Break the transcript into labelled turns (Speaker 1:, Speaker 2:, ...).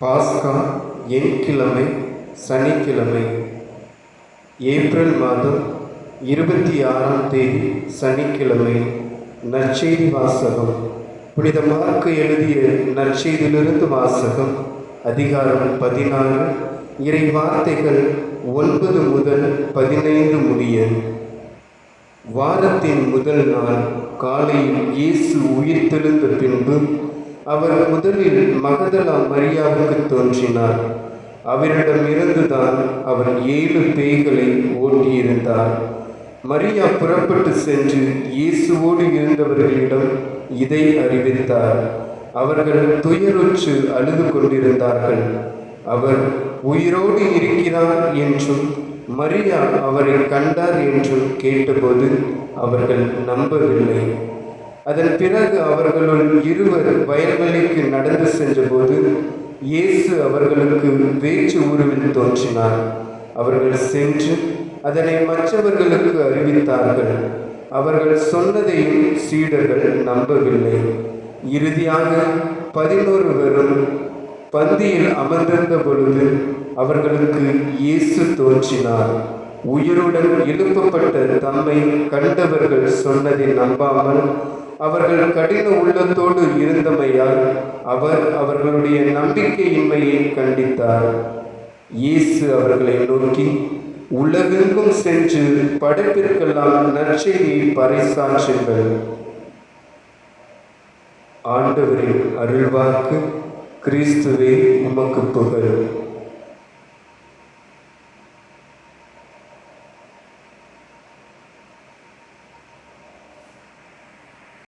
Speaker 1: பாஸ்கா எண்கிழமை சனிக்கிழமை. ஏப்ரல் மாதம் இருபத்தி ஆறாம் தேதி சனிக்கிழமை. நற்செய்தி வாசகம். புனித மார்க்கு எழுதிய நற்செய்தியிலிருந்து வாசகம். அதிகாரம் பதினாறு. இறை வார்த்தைகள் ஒன்பது முதல் பதினைந்து முடிய. வாரத்தின் முதல் நாள் காலையில் இயேசு உயிர்த்தெழுந்த பின்பு அவர் முதலில் மகதலா மரியாவுக்கு தோன்றினார். அவரிடமிருந்துதான் அவர் ஏழு பேய்களை ஓட்டியிருந்தார். மரியா புறப்பட்டு சென்று இயேசுவோடு இருந்தவர்களிடம் இதை அறிவித்தார். அவர்கள் துயருற்று அழுது கொண்டிருந்தார்கள். அவர் உயிரோடு இருக்கிறார் என்றும் மரியா அவரை கண்டார் என்றும் கேட்டபோது அவர்கள் நம்பவில்லை. அதன் பிறகு அவர்களுள் இருவர் வயல்வெளிக்கு நடந்து சென்றபோது இயேசு அவர்களுக்கு வேற்று உருவில் தோன்றினார். அவர்கள் சென்று அதனை மற்றவர்களுக்கு அறிவித்தார்கள். அவர்கள் சொன்னதையும் சீடர்கள் நம்பவில்லை. இறுதியாக பதினோரு பேரும் பந்தியில் அமர்ந்திருந்த பொழுது அவர்களுக்கு இயேசு தோன்றினார். உயிருடன் எழுப்பப்பட்ட தம்மை கண்டவர்கள் சொன்னதை நம்பாமல் அவர்கள் கடின உள்ளத்தோடு இருந்தமையால் அவர் அவர்களுடைய நம்பிக்கையின்மையை கண்டித்தார். இயேசு அவர்களை நோக்கி உலகெங்கும் சென்று படைப்பிற்கெல்லாம் நற்செய்தியை பறைசாற்றுங்கள் ஆண்டவரின் அருள்வாக்கு கிறிஸ்துவே உமக்கு புகழ்